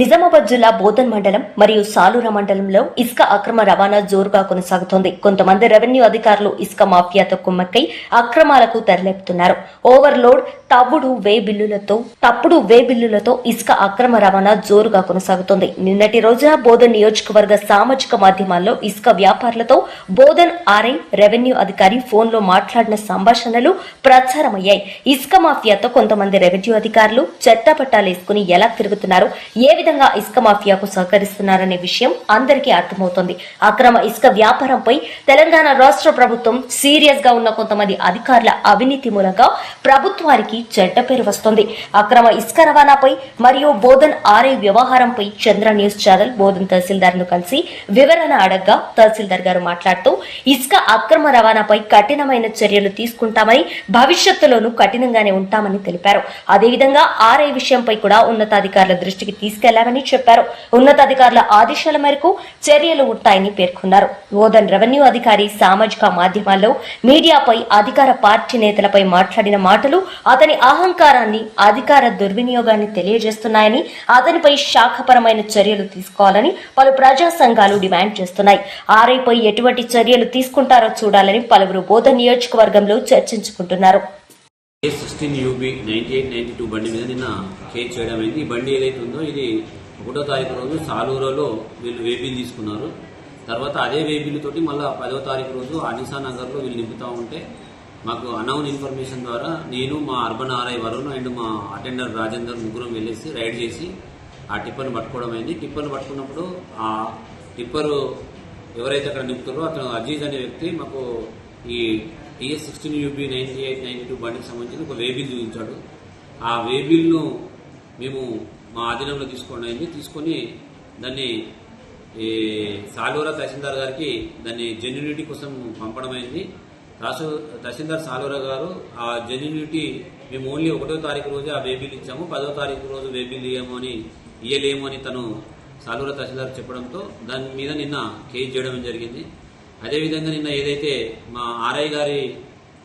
నిజామాబాద్ జిల్లా బోధన్ మండలం మరియు సాలూర మండలంలో ఇసుక అక్రమ రవాణా జోరుగా కొనసాగుతోంది. కొంతమంది రెవెన్యూ అధికారులు ఇసుక మాఫియాతో కుమ్మక్కై అక్రమాలకు తెరలేపుతున్నారు. ఓవర్లోడ్ తవ్వుడు వే బిల్లులతో తప్పుడు వే బిల్లులతో ఇసుక అక్రమ రవాణా జోరుగా కొనసాగుతోంది. నిన్నటి రోజున బోధన్ నియోజకవర్గ సామాజిక మాధ్యమాల్లో ఇసుక వ్యాపారులతో బోధన్ ఆర్ఐ రెవెన్యూ అధికారి ఫోన్లో మాట్లాడిన సంభాషణలు ప్రచారమయ్యాయి. ఇసుక మాఫియాతో కొంతమంది రెవెన్యూ అధికారులు చెట్టపట్టాలేసుకుని ఎలా తిరుగుతున్నారు? ఏ విధంగా ఇసుక మాఫియాకు సహకరిస్తున్నారనే విషయం అందరికీ అర్థమవుతోంది. అక్రమ ఇసుక వ్యాపారంపై తెలంగాణ రాష్ట్ర ప్రభుత్వం సీరియస్గా ఉన్న కొంతమంది అధికారుల అవినీతి మూలంగా ప్రభుత్వానికి చెడ్డ పేరు వస్తోంది. అక్రమ ఇసుక రవాణాపై మరియు బోధన్ ఆర్ఐ వ్యవహారంపై చంద్ర న్యూస్ ఛానల్ బోధన్ తహసీల్దార్ను కలిసి వివరణ అడగ్గా తహసీల్దార్ గారు మాట్లాడుతూ ఇసుక అక్రమ రవాణాపై కఠినమైన చర్యలు తీసుకుంటామని భవిష్యత్తులోనూ కఠినంగానే ఉంటామని తెలిపారు. అదేవిధంగా ఆర్ఐ విషయంపై కూడా ఉన్నతాధికారుల దృష్టికి తీసుకెళ్ళామని చెప్పారు. ఉన్నతాధికారుల ఆదేశాల మేరకు చర్యలు ఉంటాయని పేర్కొన్నారు. బోధన్ రెవెన్యూ అధికారి సామాజిక మాధ్యమాల్లో మీడియాపై అధికార పార్టీ నేతలపై మాట్లాడిన మాటలు అతని అహంకారాన్ని అధికార దుర్వినియోగాన్ని తెలియజేస్తున్నాయని అతనిపై శాఖపరమైన చర్యలు తీసుకోవాలని పలు ప్రజా సంఘాలు డిమాండ్ చేస్తున్నాయి. ఆర్ఐపై ఎటువంటి చర్యలు తీసుకుంటారో చూడాలని పలువురు బోధ నియోజకవర్గంలో చర్చించుకుంటున్నారు. A sixteen UB ninety eight ninety two బండి మీద నిన్న కేర్ చేయడం అయింది. ఈ బండి ఏదైతే ఉందో ఇది ఒకటో తారీఖు రోజు సాలూరులో వీళ్ళు వేబిల్ తీసుకున్నారు. తర్వాత అదే వేబిల్ తోటి మళ్ళీ పదో తారీఖు రోజు అనిసా నగర్లో వీళ్ళు నింపుతూ ఉంటే మాకు అనౌన్ ఇన్ఫర్మేషన్ ద్వారా నేను మా అర్బన్ ఆర్ఐ వరుణ్ అండ్ మా అటెండర్ రాజేందర్ ముగ్గురం వెళ్ళేసి రైడ్ చేసి ఆ టిప్పర్ని పట్టుకోవడం అయింది. టిప్పర్ని పట్టుకున్నప్పుడు ఆ టిప్పరు ఎవరైతే అక్కడ నింపుతారో అతను అజీజ్ అనే వ్యక్తి మాకు ఈ TS sixteen UB ninety eight ninety two బండికి సంబంధించిన ఒక వేబిల్ చూపించాడు. ఆ వేబిల్ను మేము మా ఆధీనంలో తీసుకోవడం అయింది తీసుకొని దాన్ని ఈ సాలూరా తహసీల్దార్ గారికి దాన్ని జెన్యునిటీ కోసం పంపడం అయింది రాసు తహసీల్దార్ సాలూరా గారు ఆ జెన్యునిటీ మేము ఓన్లీ ఒకటో తారీఖు రోజే ఆ వేబిల్ ఇచ్చాము. పదో తారీఖు రోజు వేబిల్ ఇయ్యము అని ఇయ్యలేము అని తను సాలూరా తహసీల్దార్ చెప్పడంతో దాని మీద నిన్న కేసు చేయడం జరిగింది. అదేవిధంగా నిన్న ఏదైతే మా ఆర్ఐ గారి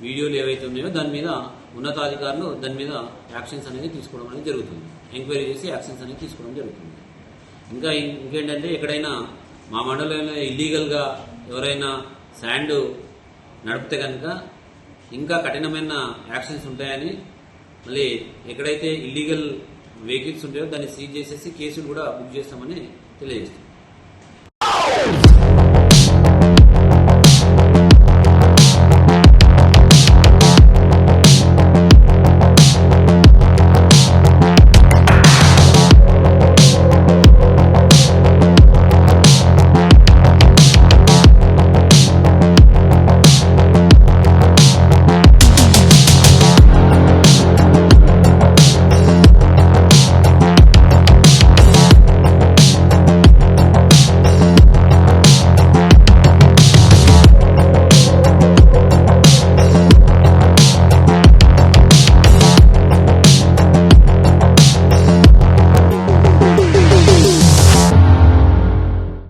వీడియోలు ఏవైతే ఉన్నాయో దాని మీద ఉన్నతాధికారులు దాని మీద యాక్షన్స్ అనేది తీసుకోవడం అనేది జరుగుతుంది. ఎంక్వైరీ చేసి యాక్షన్స్ అనేది తీసుకోవడం జరుగుతుంది. ఇంకా ఇంకేంటంటే ఎక్కడైనా మా మండలంలో ఇల్లీగల్గా ఎవరైనా శాండ్ నడిపితే కనుక ఇంకా కఠినమైన యాక్షన్స్ ఉంటాయని మళ్ళీ ఎక్కడైతే ఇల్లీగల్ వెహికల్స్ ఉంటాయో దాన్ని సీజ్ చేసేసి కేసులు కూడా బుక్ చేస్తామని తెలియజేస్తాం